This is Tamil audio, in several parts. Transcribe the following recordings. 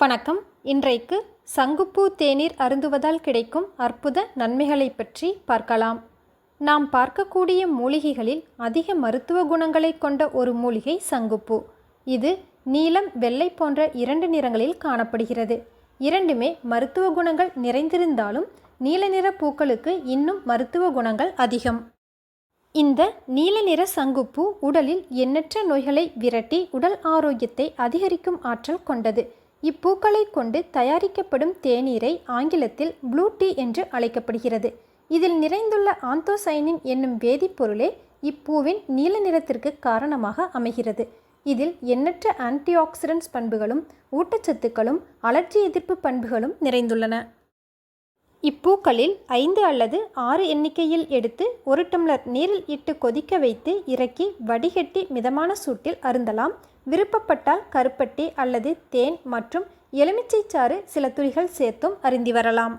வணக்கம். இன்றைக்கு சங்குப்பூ தேநீர் அருந்துவதால் கிடைக்கும் அற்புத நன்மைகளை பற்றி பார்க்கலாம். நாம் பார்க்கக்கூடிய மூலிகைகளில் அதிக மருத்துவ குணங்களை கொண்ட ஒரு மூலிகை சங்குப்பூ. இது நீலம் வெள்ளை போன்ற இரண்டு நிறங்களில் காணப்படுகிறது. இரண்டுமே மருத்துவ குணங்கள் நிறைந்திருந்தாலும் நீல நிற பூக்களுக்கு இன்னும் மருத்துவ குணங்கள் அதிகம். இந்த நீல நிற சங்குப்பூ உடலில் எண்ணற்ற நோய்களை விரட்டி உடல் ஆரோக்கியத்தை அதிகரிக்கும் ஆற்றல் கொண்டது. இப்பூக்களை கொண்டு தயாரிக்கப்படும் தேநீரை ஆங்கிலத்தில் ப்ளூ டீ என்று அழைக்கப்படுகிறது. இதில் நிறைந்துள்ள ஆந்தோசைனின் என்னும் வேதிப்பொருளே இப்பூவின் நீல நிறத்திற்கு காரணமாக அமைகிறது. இதில் எண்ணற்ற ஆன்டிஆக்சிடென்ட்ஸ் பண்புகளும் ஊட்டச்சத்துக்களும் அலர்ஜி எதிர்ப்பு பண்புகளும் நிறைந்துள்ளன. இப்பூக்களில் ஐந்து அல்லது ஆறு எண்ணிக்கையில் எடுத்து ஒரு டம்ளர் நீரில் இட்டு கொதிக்க வைத்து இறக்கி வடிகட்டி மிதமான சூட்டில் அருந்தலாம். விருப்பப்பட்டால் கருப்பட்டி அல்லது தேன் மற்றும் எலுமிச்சை சாறு சில துளிகள் சேர்த்தும் அருந்தி வரலாம்.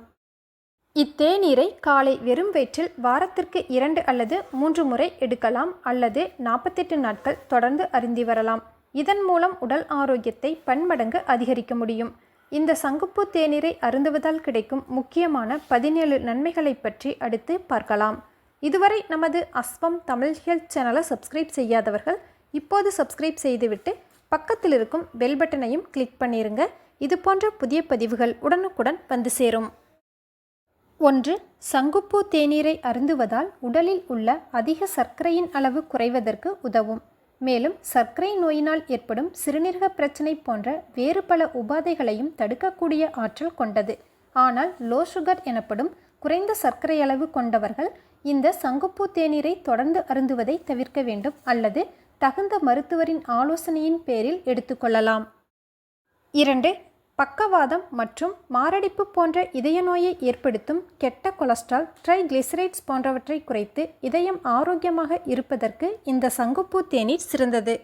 இத்தேநீரை காலை வெறும் வயிற்றில் வாரத்திற்கு இரண்டு அல்லது மூன்று முறை எடுக்கலாம் அல்லது நாற்பத்தெட்டு நாட்கள் தொடர்ந்து அருந்தி வரலாம். இதன் மூலம் உடல் ஆரோக்கியத்தை பன்மடங்கு அதிகரிக்க முடியும். இந்த சங்குப்பூ தேநீரை அருந்துவதால் கிடைக்கும் முக்கியமான பதினேழு நன்மைகளை பற்றி அடுத்து பார்க்கலாம். இதுவரை நமது அஸ்வம் தமிழ் ஹெல்த் சேனலை சப்ஸ்கிரைப் செய்யாதவர்கள் இப்போது சப்ஸ்கிரைப் செய்துவிட்டு பக்கத்தில் இருக்கும் பெல் பட்டனையும் கிளிக் பண்ணிருங்க. இது போன்ற புதிய பதிவுகள் உடனுக்குடன் வந்து சேரும். ஒன்று சங்குப்பூ தேநீரை அருந்துவதால் உடலில் உள்ள அதிக சர்க்கரையின் அளவு குறைவதற்கு உதவும். மேலும் சர்க்கரை நோயினால் ஏற்படும் சிறுநீரக பிரச்சனை போன்ற வேறு பல உபாதைகளையும் தடுக்கக்கூடிய ஆற்றல் கொண்டது. ஆனால் லோ சுகர் எனப்படும் குறைந்த சர்க்கரை அளவு கொண்டவர்கள் இந்த சங்குப்பூ தேநீரை தொடர்ந்து அருந்துவதை தவிர்க்க வேண்டும் அல்லது தகுந்த மருத்துவரின் ஆலோசனையின் பேரில் எடுத்துக்கொள்ளலாம் இரண்டு பக்கவாதம் மற்றும் மாரடைப்பு போன்ற இதய நோயை ஏற்படுத்தும் கெட்ட கொலஸ்ட்ரால் ட்ரைகிளிசரைட்ஸ் போன்றவற்றை குறைத்து இதயம் ஆரோக்கியமாக இருப்பதற்கு இந்த சங்குப்பூ தேநீர் சிறந்தது.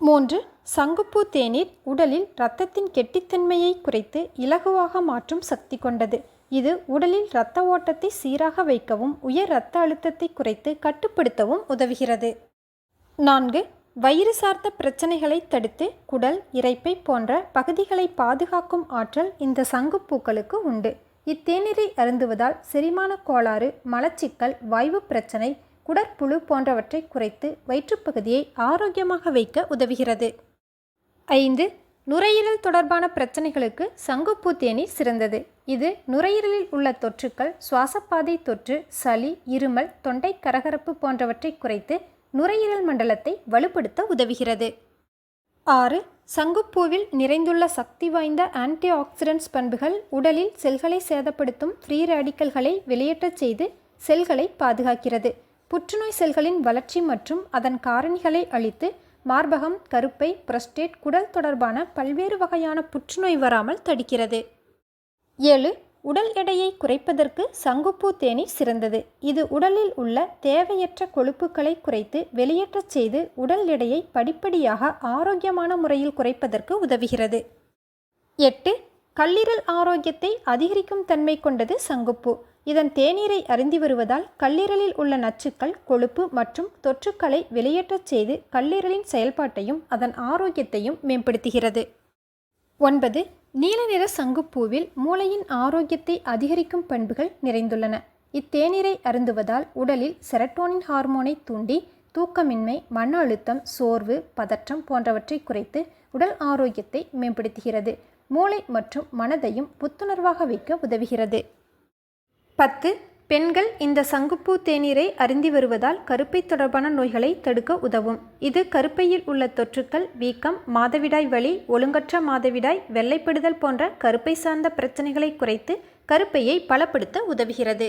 மூன்று சங்குப்பூ தேநீர் உடலில் இரத்தத்தின் கெட்டித்தன்மையை குறைத்து இலகுவாக மாற்றும் சக்தி கொண்டது. இது உடலில் இரத்த ஓட்டத்தை சீராக வைக்கவும் உயர் இரத்த அழுத்தத்தை குறைத்து கட்டுப்படுத்தவும் உதவுகிறது. நான்கு வயிறு சார்ந்த பிரச்சனைகளை தடுத்து குடல் இரைப்பை போன்ற பகுதிகளை பாதுகாக்கும் ஆற்றல் இந்த சங்குப்பூக்களுக்கு உண்டு. இத்தேநீரை அருந்துவதால் செரிமான கோளாறு மலச்சிக்கல் வாய்வு பிரச்சனை குடற்புழு போன்றவற்றை குறைத்து வயிற்றுப்பகுதியை ஆரோக்கியமாக வைக்க உதவுகிறது. ஐந்து. நுரையீரல் தொடர்பான பிரச்சனைகளுக்கு சங்குப்பூ தேநீர் சிறந்தது. இது நுரையீரலில் உள்ள தொற்றுக்கள் சுவாசப்பாதை தொற்று சளி இருமல் தொண்டை கரகரப்பு போன்றவற்றை குறைத்து நுரையீரல் மண்டலத்தை வலுப்படுத்த உதவுகிறது. ஆறு. சங்குப்பூவில் நிறைந்துள்ள சக்தி வாய்ந்த ஆன்டி ஆக்சிடென்ட்ஸ் பண்புகள் உடலில் செல்களை சேதப்படுத்தும் ஃப்ரீ ரேடிக்கல்களை வெளியேற்றச் செய்து செல்களை பாதுகாக்கிறது. புற்றுநோய் செல்களின் வளர்ச்சி மற்றும் அதன் காரணிகளை அழித்து மார்பகம் கருப்பை புரஸ்டேட் குடல் தொடர்பான பல்வேறு வகையான புற்றுநோய் வராமல் தடுக்கிறது. ஏழு. உடல் எடையை குறைப்பதற்கு சங்குப்பூ தேனி சிறந்தது. இது உடலில் உள்ள தேவையற்ற கொழுப்புகளை குறைத்து வெளியேற்றச் செய்து உடல் எடையை படிப்படியாக ஆரோக்கியமான முறையில் குறைப்பதற்கு உதவுகிறது. எட்டு. கல்லீரல் ஆரோக்கியத்தை அதிகரிக்கும் தன்மை கொண்டது சங்குப்பூ. இதன் தேநீரை அருந்தி வருவதால் கல்லீரலில் உள்ள நச்சுக்கள் கொழுப்பு மற்றும் தொற்றுக்களை வெளியேற்றச் செய்து கல்லீரலின் செயல்பாட்டையும் அதன் ஆரோக்கியத்தையும் மேம்படுத்துகிறது. ஒன்பது. நீல நிற சங்குப்பூவில் மூளையின் ஆரோக்கியத்தை அதிகரிக்கும் பண்புகள் நிறைந்துள்ளன. இத்தேநீரை அருந்துவதால் உடலில் செரட்டோனின் ஹார்மோனை தூண்டி தூக்கமின்மை மன அழுத்தம் சோர்வு பதற்றம் போன்றவற்றை குறைத்து உடல் ஆரோக்கியத்தை மேம்படுத்துகிறது. மூளை மற்றும் மனதையும் புத்துணர்வாக வைக்க உதவுகிறது. பத்து பெண்கள் இந்த சங்குப்பூ தேநீரை அருந்தி வருவதால் கருப்பை தொடர்பான நோய்களை தடுக்க உதவும். இது கருப்பையில் உள்ள தொற்றுக்கள் வீக்கம் மாதவிடாய் வலி ஒழுங்கற்ற மாதவிடாய் வெள்ளைப்படுதல் போன்ற கருப்பை சார்ந்த பிரச்சனைகளை குறைத்து கருப்பையை பலப்படுத்த உதவுகிறது.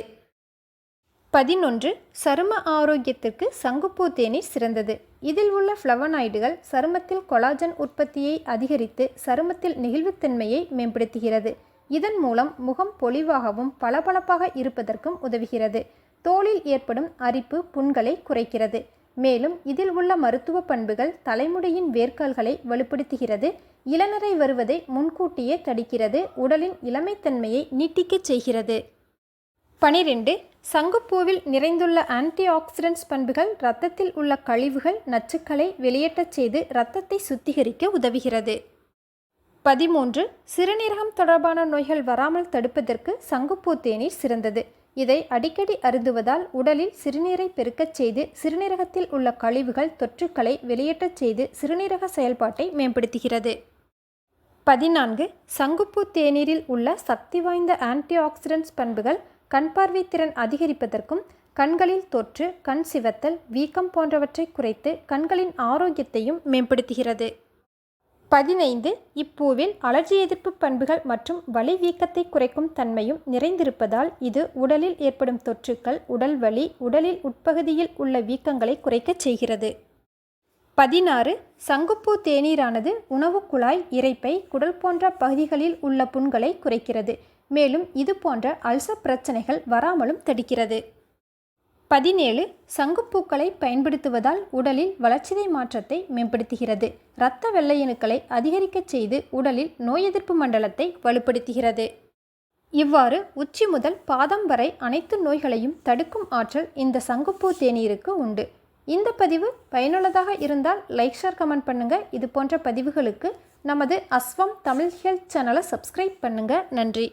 பதினொன்று. சரும ஆரோக்கியத்திற்கு சங்குப்பூ தேநீர் சிறந்தது. இதில் உள்ள ஃப்ளவனாய்டுகள் சருமத்தில் கொலாஜன் உற்பத்தியை அதிகரித்து சருமத்தில் நெகிழ்வுத்தன்மையை மேம்படுத்துகிறது. இதன் மூலம் முகம் பொலிவாகவும் பளபளப்பாக இருப்பதற்கும் உதவுகிறது. தோலில் ஏற்படும் அரிப்பு புண்களை குறைக்கிறது. மேலும் இதில் உள்ள மருத்துவ பண்புகள் தலைமுடியின் வேர்க்கால்களை வலுப்படுத்துகிறது. இளநரை வருவதை முன்கூட்டியே தடுக்கிறது. உடலின் இளமைத்தன்மையை நீட்டிக்கச் செய்கிறது. பனிரெண்டு. சங்குப்பூவில் நிறைந்துள்ள ஆன்டி ஆக்சிடென்ட்ஸ் பண்புகள் இரத்தத்தில் உள்ள கழிவுகள் நச்சுக்களை வெளியேற்றச் செய்து இரத்தத்தை சுத்திகரிக்க உதவுகிறது. பதிமூன்று சிறுநீரகம் தொடர்பான நோய்கள் வராமல் தடுப்பதற்கு சங்குப்பூ தேநீர் சிறந்தது. இதை அடிக்கடி அருந்துவதால் உடலில் சிறுநீரை பெருக்கச் செய்து சிறுநீரகத்தில் உள்ள கழிவுகள் தொற்றுக்களை வெளியேற்றச் செய்து சிறுநீரக செயல்பாட்டை மேம்படுத்துகிறது. பதினான்கு சங்குப்பூ தேநீரில் உள்ள சக்தி வாய்ந்த ஆன்டி ஆக்சிடென்ட்ஸ் பண்புகள் கண் பார்வை திறன் அதிகரிப்பதற்கும் கண்களில் தொற்று கண் சிவத்தல் வீக்கம் போன்றவற்றை குறைத்து கண்களின் ஆரோக்கியத்தையும் மேம்படுத்துகிறது. பதினைந்து இப்பூவில் அலர்ஜி எதிர்ப்பு பண்புகள் மற்றும் வலி வீக்கத்தை குறைக்கும் தன்மையும் நிறைந்திருப்பதால் இது உடலில் ஏற்படும் தொற்றுக்கள் உடல் வலி உடலில் உட்பகுதியில் உள்ள வீக்கங்களை குறைக்கச் செய்கிறது. பதினாறு சங்குப்பூ தேநீரானது உணவு குழாய் இரைப்பை குடல் போன்ற பகுதிகளில் உள்ள புண்களை குறைக்கிறது. மேலும் இது போன்ற அல்சர் பிரச்சனைகள் வராமலும் தடுக்கிறது. பதினேழு சங்குப்பூக்களை பயன்படுத்துவதால் உடலில் வளர்ச்சிதை மாற்றத்தை மேம்படுத்துகிறது. இரத்த வெள்ளையணுக்களை அதிகரிக்கச் செய்து உடலில் நோய் எதிர்ப்பு மண்டலத்தை வலுப்படுத்துகிறது. இவ்வாறு உச்சி முதல் பாதம் வரை அனைத்து நோய்களையும் தடுக்கும் ஆற்றல் இந்த சங்குப்பூ தேநீருக்கு உண்டு. இந்த பதிவு பயனுள்ளதாக இருந்தால் லைக் ஷேர் கமெண்ட் பண்ணுங்கள் இது போன்ற பதிவுகளுக்கு நமது அஸ்வம் தமிழ் ஹெல்த் சேனலை சப்ஸ்கிரைப் பண்ணுங்கள் நன்றி.